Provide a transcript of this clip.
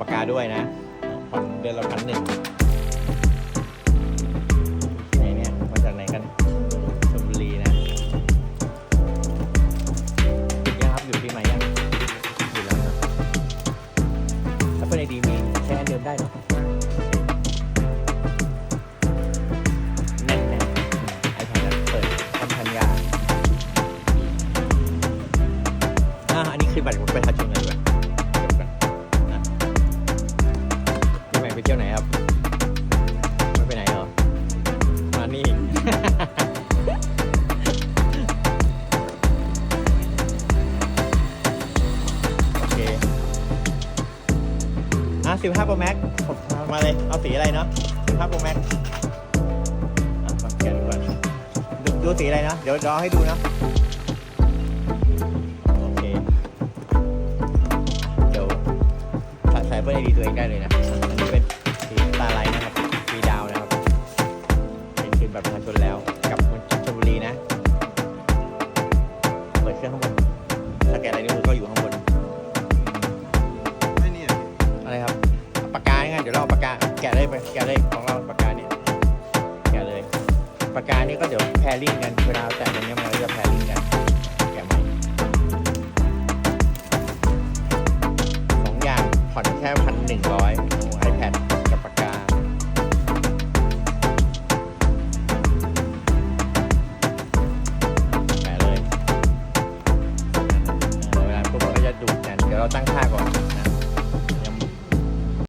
ปากกาด้วยนะผ่อนเดือนละพันหนึ่งไหนเนี่ยมาจากไหนกันชลบุรีนะติดยังครับอยู่ที่ไหนยังอยู่แล้วนะถ้าเป็นไอดีมีใช้อันเดิมได้เนาะแน่นแน่นไอแพดเปิดทำพันยาอะอันนี้คือบัตรประชาชนเลย เที่ยวไหนครับ ไม่ไปไหนเหรอ มานี่ โอเค อะ15 Pro Max ผมมาเลย เอาสีอะไรเนาะ15 Pro Max อะฟังแกดูก่อนดูดูสีอะไรเนาะเดี๋ยวรอให้ดูเนาะโอเค เดี๋ยวใส่เบอร์ไอดีตัวเองได้เลยนะ บัตรประชาชนแล้วกลับชลบุรีนะ เปิดเครื่องข้างบนสแกนอะไรนิ้วมือก็อยู่ข้างบน ไม่เนี่ยอะไรครับเอาปากกาไงเดี๋ยวเราเอาปากกาแกะเลยไปแกะเลยของเราปากกาเนี่ยแกะเลยปากกานี่ก็เดี๋ยวแพรลิ่งกันเวลาแตะตรงเนี้ยมันก็จะแพรลิ่งกันแกะใหม่สองอย่างผ่อนแค่พันหนึ่งร้อยไอแพด ตั้งค่าก่อน